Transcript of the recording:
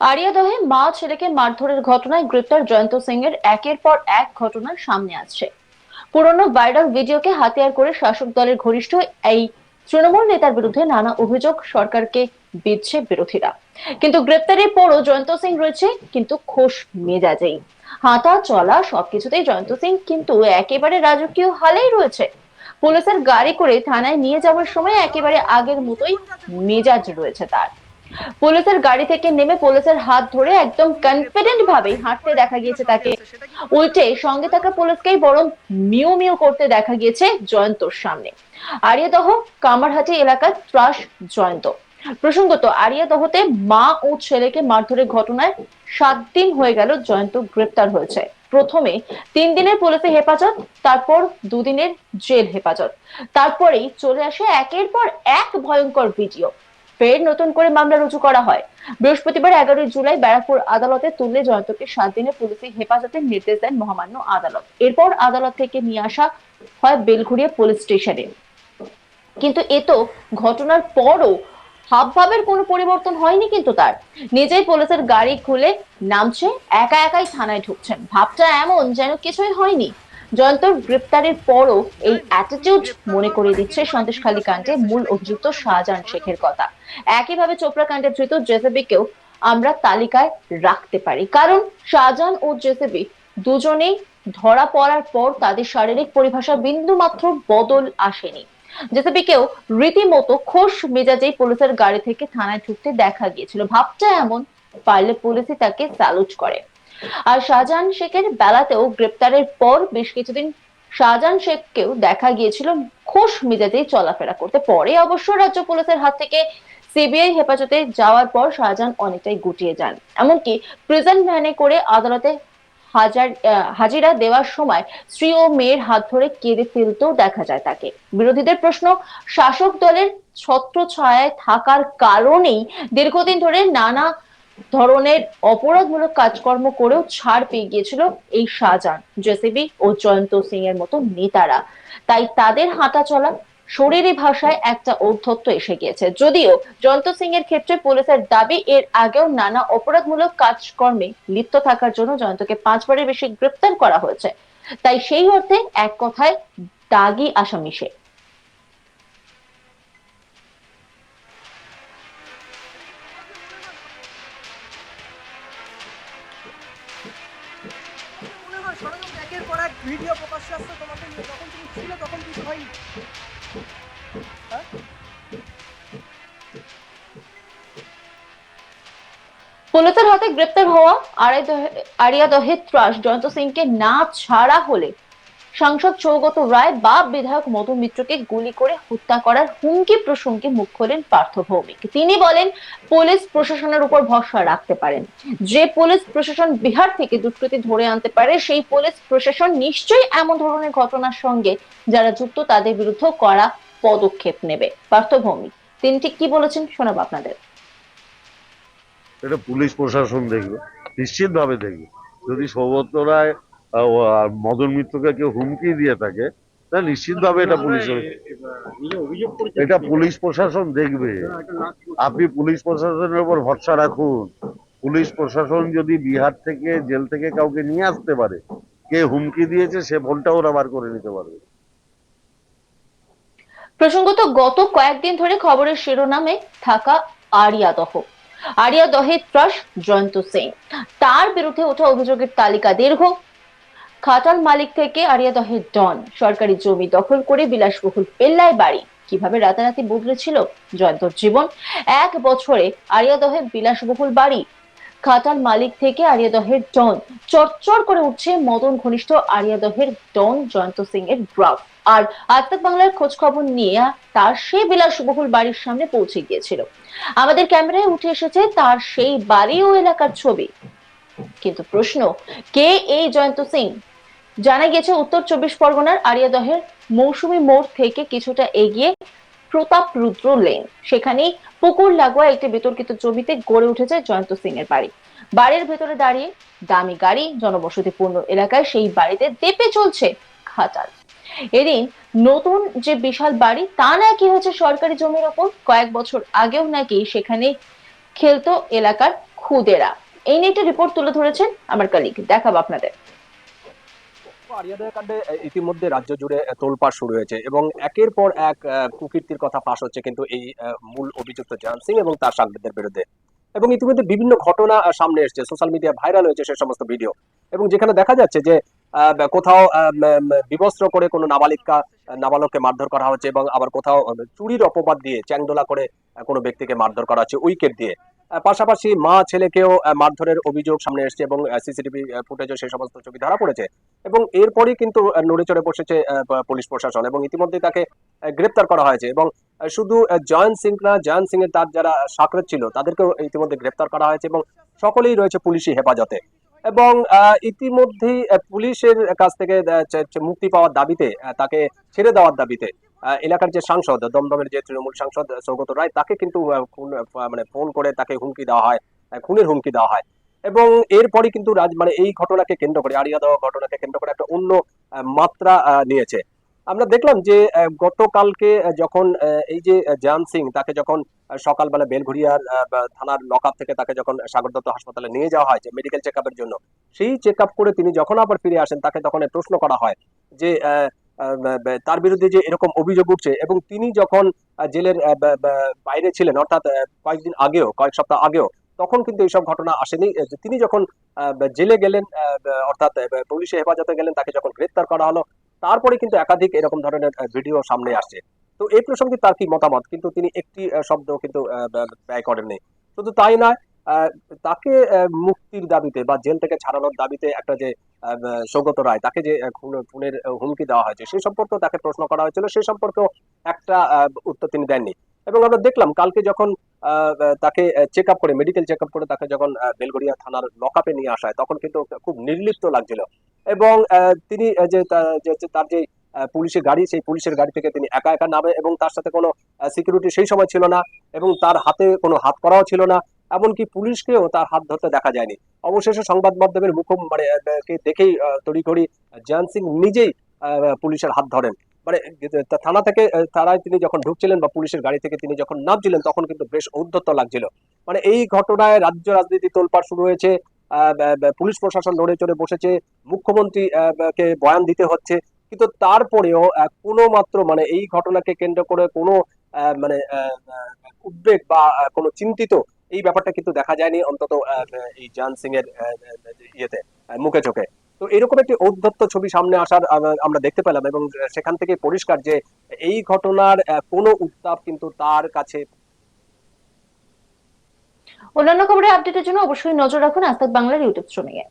আরিয়াদহে মা ছেলেকে মারধরের ঘটনায় গ্রেপ্তার জয়ন্ত সিং এর একের পর এক ঘটনা সামনে আসছে। পুরনো ভাইরাল ভিডিওকে হাতিয়ার করে শাসক দলের ঘনিষ্ঠ এই তৃণমূল নেতার বিরুদ্ধে নানা অভিযোগ সরকারকে দিচ্ছে বিরোধীরা। কিন্তু গ্রেপ্তারের পরও জয়ন্ত সিং রয়েছে, কিন্তু খোশ মেজাজেই। হাঁটা, চলা, সবকিছুতেই জয়ন্ত সিং কিন্তু একেবারে রাজকীয় হালেই রয়েছে। পুলিশের গাড়ি করে থানায় নিয়ে যাওয়ার সময় একেবারে আগের মতোই মেজাজ রয়েছে তার। পুলিশের গাড়ি থেকে নেমে পুলিশের হাত ধরে একদম কনফিডেন্ট ভাবে হাঁটতে দেখা গিয়েছে তাকে। উল্টে সঙ্গে থাকা পুলিশকেই বরং মিউ মিউ করতে দেখা গিয়েছে জয়ন্তর সামনে। আরিয়াদহ, কামারহাটি এলাকার ত্রাস জয়ন্ত। প্রসঙ্গত, আরিয়াদহতে মা ও ছেলেকে মারধরের ঘটনায় সাত দিন হয়ে গেল জয়ন্ত গ্রেপ্তার হয়েছে। প্রথমে তিন দিনের পুলিশে হেফাজত, তারপর দুদিনের জেল হেফাজত। তারপরেই চলে আসে একের পর এক ভয়ঙ্কর ভিডিও। ফের নতুন করে মামলা রুজু করা হয়। বৃহস্পতিবার এগারোই জুলাই ব্যারাকপুর আদালতে তুললে জয়ন্তকে সাত দিনে পুলিশি হেফাজতের নির্দেশ দেন মহামান্য আদালত। এরপর আদালত থেকে নিয়ে আসা হয় বেলঘুরিয়া পুলিশ স্টেশনে। কিন্তু এ তো ঘটনার পরও হাবভাবের কোনো পরিবর্তন হয়নি কিন্তু তার। নিজেই পুলিশের গাড়ি খুলে নামছে, একা একাই থানায় ঢুকছেন। ভাবটা এমন যেন কিছুই হয়নি। জয়ন্তর গ্রেপ্তারের পরও এই অ্যাটিটিউড মনে করে দিচ্ছে সন্দেশখালী কাণ্ডে মূল অভিযুক্ত শাহজাহান শেখের কথা। একইভাবে চোপড়া কাণ্ডে ধৃত জেসেবিকেও আমরা তালিকায় রাখতে পারি। কারণ শাহজাহান ও জেসেবি দুজনেই ধরা পড়ার পর তাদের শারীরিক পরিভাষা বিন্দু মাত্র বদল আসেনি। জেসিবিকেও রীতিমতো খোশ মেজাজেই পুলিশের গাড়ি থেকে থানায় ঢুকতে দেখা গিয়েছিল। ভাবটা এমন, পারলে পুলিশই তাকে স্যালুট করে। আর শাহজাহান শেখের বেলাতেও গ্রেপ্তারের পর বেশ কিছুদিন শাহজাহান শেখকেও দেখা গিয়েছিল খোশ মেজাজেই চলাফেরা করতে। পরে অবশ্য রাজ্য পুলিশের হাত থেকে সিবিআই হেফাজতে যাওয়ার পর শাহজাহান অনেকটাই গুটিয়ে যান। এমনকি প্রিজন ভ্যানে করে আদালতে হাজার হাজিরা দেওয়ার সময় স্ত্রী ও মেয়ের হাত ধরে কেঁদে ফেলতেও দেখা যায় তাকে। বিরোধীদের প্রশ্ন, শাসক দলের ছত্র থাকার কারণেই দীর্ঘদিন ধরে নানা ধরনের অপরাধমূলক কাজকর্ম করেও ছাড় পেয়ে গিয়েছিল এই শাহজাহান, জেসিবি ও জয়ন্ত সিং এর মতো নেতারা। তাই তাদের হাঁটা চলা শরীরী ভাষায় একটা ঔদ্ধত্য এসে গিয়েছে। যদিও জয়ন্ত সিং এর ক্ষেত্রে পুলিশের দাবি, এর আগেও নানা অপরাধমূলক কাজকর্মে লিপ্ত থাকার জন্য জয়ন্তকে পাঁচবারের বেশি গ্রেপ্তার করা হয়েছে। তাই সেই অর্থে এক কথায় দাগি আসামি সে। ভিডিও প্রকাশ্যে আসছে, তোমাকে নিয়ে যখন তুমি ছিলে তখন কিছু হয়নি। হ্যাঁ পুলিশের হাতে গ্রেপ্তার হওয়া আরিয়া দহে ত্রাস, জয়ন্ত সিংকে না ছাড়া হলে সাংসদ সৌগত রায় বা বিধায়ক মধু মিত্রকে গুলি করে হত্যা করার হুমকি প্রসঙ্গে মুখ খোলেন পার্থ ভৌমিক। তিনি বলেন, পুলিশ প্রশাসনের উপর ভরসা রাখতে পারেন। যে পুলিশ প্রশাসন বিহার থেকে দুষ্কৃতী ধরে আনতে পারে, সেই পুলিশ প্রশাসন নিশ্চয়ই এমন ধরনের ঘটনার সঙ্গে যারা যুক্ত, তাদের বিরুদ্ধে করা পদক্ষেপ নেবে। পার্থ ভৌমিক, তিনি ঠিক কি বলেছেন শোনাবো আপনাদের। এটা পুলিশ প্রশাসন দেখবে নিশ্চিত ভাবে দেখবে। যদি সৌগত রায় মদন মিত্রকে কেউ হুমকি দিয়ে থাকে তা নিশ্চিত এটা পুলিশ এটা পুলিশ প্রশাসন দেখবে। আপনি পুলিশ প্রশাসনের উপর ভরসা রাখুন। পুলিশ প্রশাসন যদি বিহার থেকে জেল থেকে কাউকে নিয়ে আসতে পারে কে হুমকি দিয়েছে সে ফোনটা ওরা বার করে নিতে পারবে। প্রসঙ্গত গত কয়েকদিন ধরে খবরের শিরোনামে থাকা আরিয়াদহ আরিয়াদহের ত্রাস জয়ন্ত সিং। তার বিরুদ্ধে ওঠা অভিযোগের তালিকা দীর্ঘ। খাটাল মালিক থেকে আরিয়াদহের ডন। সরকারি জমি দখল করে বিলাসবহুল পেল্লায় বাড়ি। কীভাবে রাতারাতি বদলেছিল জয়ন্তর জীবন? এক বছরে আরিয়াদহে বিলাসবহুল বাড়ি। খাটাল মালিক থেকে আরিয়াদহের ডন। চরচর করে উঠছে মদন ঘনিষ্ঠ আরিয়াদহের ডন জয়ন্ত সিং এর গ্রাফ। আর আজতাক বাংলার খোঁজ খবর নিয়ে তার সেই বিলাসবহুল বাড়ির সামনে পৌঁছে গিয়েছিল। আমাদের ক্যামেরায় উঠে এসেছে তার সেই বাড়ি ও এলাকার ছবি। কিন্তু প্রশ্ন, কে এই জয়ন্ত সিং? জানা গেছে, উত্তর চব্বিশ পরগনার আরিয়াদহের মৌসুমী মোড় থেকে কিছুটা এগিয়ে প্রতাপ রুদ্র লেন। সেখানেই পুকুর লাগোয়া একটি বিতর্কিত জমিতে গড়ে উঠেছে জয়ন্ত সিং এর বাড়ি। বাড়ির ভেতরে দাঁড়িয়ে দামি গাড়ি, জনবসতিপূর্ণ এলাকায় সেই বাড়িতে দেপে চলছে খাটাল। এদিন নতুন যে বিশাল বাড়ি, তা নাকি হচ্ছে সরকারি জমির ওপর। কয়েক বছর আগেও নাকি সেখানে খেলতো এলাকার খুদেরা। এই নিয়ে একটা রিপোর্ট তুলে ধরেছেন আমার কলিগ দেখাবো আপনাদের। আরিয়াদা কাণ্ডে ইতিমধ্যে রাজ্য জুড়ে তোলপাড় শুরু হয়েছে এবং একের পর এক কুকীর্তির কথা ফাঁস হচ্ছে কিন্তু এই মূল অভিযুক্ত জয়ন্ত সিং এবং তার সাংবাদিকদের বিরুদ্ধে। এবং ইতিমধ্যে বিভিন্ন ঘটনা সামনে এসেছে। সোশ্যাল মিডিয়া ভাইরাল হয়েছে সে সমস্ত ভিডিও। এবং যেখানে দেখা যাচ্ছে যে কোথাও বিবস্ত্র করে কোনো নাবালিকা নাবালককে মারধর করা হচ্ছে এবং আবার কোথাও চুরির অপবাদ দিয়ে চ্যাংদোলা করে কোনো ব্যক্তিকে মারধর করা হচ্ছে উইকেট দিয়ে। পাশাপাশি মা ছেলেকেও মারধরের অভিযোগ সামনে এসেছে এবং সিসিটিভি ফুটেজও সেই সমস্ত ছবি ধরা পড়েছে। এবং এরপরই কিন্তু নড়ে চড়ে বসেছে পুলিশ প্রশাসন এবং ইতিমধ্যে তাকে গ্রেপ্তার করা হয়েছে এবং শুধু জয়ন্ত সিং না জয়ন্ত সিং এর তার যারা সাকরেত ছিল, তাদেরকেও ইতিমধ্যে গ্রেপ্তার করা হয়েছে এবং সকলেই রয়েছে পুলিশি হেফাজতে। এবং ইতিমধ্যেই পুলিশের কাছ থেকে মুক্তি পাওয়ার দাবিতে তাকে ছেড়ে দেওয়ার দাবিতে এলাকার যে সাংসদ দমদমের যে তৃণমূল সাংসদ সৌগত রায় তাকে কিন্তু মানে ফোন করে তাকে হুমকি দেওয়া হয় খুনের হুমকি দেওয়া হয়। এবং এরপরে কিন্তু রাজ মানে এই ঘটনাকে কেন্দ্র করে আড়িয়া দেওয়া ঘটনাকে কেন্দ্র করে একটা অন্য মাত্রা নিয়েছে। আমরা দেখলাম যে গতকালকে যখন এই যে জান সিং তাকে যখন সকালবেলা বেলঘড়িয়ার আহ, বা থানার লকআপ থেকে তাকে যখন সাগর দত্ত হাসপাতালে নিয়ে যাওয়া হয় যে মেডিকেল চেক জন্য সেই চেক করে তিনি যখন আবার ফিরে আসেন তাকে তখন প্রশ্ন করা হয় যে তার বিরুদ্ধে যে এরকম অভিযোগ উঠছে এবং তিনি যখন জেলের বাইরে ছিলেন, অর্থাৎ কয়েকদিন আগেও, কয়েক সপ্তাহ আগেও, তখন কিন্তু এইসব ঘটনা আসেনি। তিনি যখন জেলে গেলেন অর্থাৎ পুলিশে হেফাজতে গেলেন, তাকে যখন গ্রেপ্তার করা হলো, তারপরে কিন্তু একাধিক এরকম ধরনের ভিডিও সামনে আসছে। তো এই প্রসঙ্গে তার কি মতামত? কিন্তু তিনি একটি শব্দ কিন্তু ব্যয়- করেননি। শুধু তাই নয় তাকে মুক্তির দাবিতে বা জেল থেকে ছাড়ানোর দাবিতে একটা যে সৌগত রায়, তাকে যে খুন- খুনের হুমকি দেওয়া হয়েছে সেই সম্পর্কেও তাকে প্রশ্ন করা হয়েছিল সেই সম্পর্কেও একটা উত্তর তিনি দেননি। এবং আমরা দেখলাম, কালকে যখন তাকে চেক আপ করে মেডিকেল চেক আপ করে তাকে যখন বেলগড়িয়া থানার লকআপে নিয়ে আসা হয় তখন কিন্তু খুব নির্লিপ্ত লাগছিল। এবং তিনি যে তার যে পুলিশের গাড়ি, সেই পুলিশের গাড়ি থেকে তিনি একা একা নামে, এবং তার সাথে কোনো সিকিউরিটি সেই সময় ছিল না, এবং তার হাতে কোনো হাত করাও ছিল না এমনকি পুলিশকেও তার হাত ধরতে দেখা যায়নি। অবশেষে সংবাদ মাধ্যমের মুখ মানে দেখেই তড়িঘড়ি জ্যান সিং নিজেই পুলিশের হাত ধরেন। মানে থানা থেকে থানায় তিনি যখন ঢুকছিলেন বা পুলিশের গাড়ি থেকে তিনি যখন নামছিলেন, তখন কিন্তু বেশ ঔদ্ধত্য লাগছিল। মানে এই ঘটনায় রাজ্য রাজনীতি তোলপাড় শুরু হয়েছে পুলিশ প্রশাসন নড়ে চড়ে বসেছে, মুখ্যমন্ত্রী কে বয়ান দিতে হচ্ছে। কিন্তু তারপরেও কোনো মাত্র মানে এই ঘটনাকে কেন্দ্র করে কোনো মানে উদ্বেগ বা কোনো চিন্তিত এই ব্যাপারটা কিন্তু দেখা যায়নি অন্তত এই জান সিং এর ইয়েতে মুখে চোখে। তো এরকম একটি ঔদ্ধত্য ছবি সামনে আসার আমরা দেখতে পেলাম এবং সেখান থেকে পরিষ্কার যে এই ঘটনার কোনো উত্তাপ কিন্তু তার কাছে অন্যান্য খবরের আপডেটের জন্য অবশ্যই নজর রাখুন আস্তাক বাংলার ইউটিউব চ্যানেলে।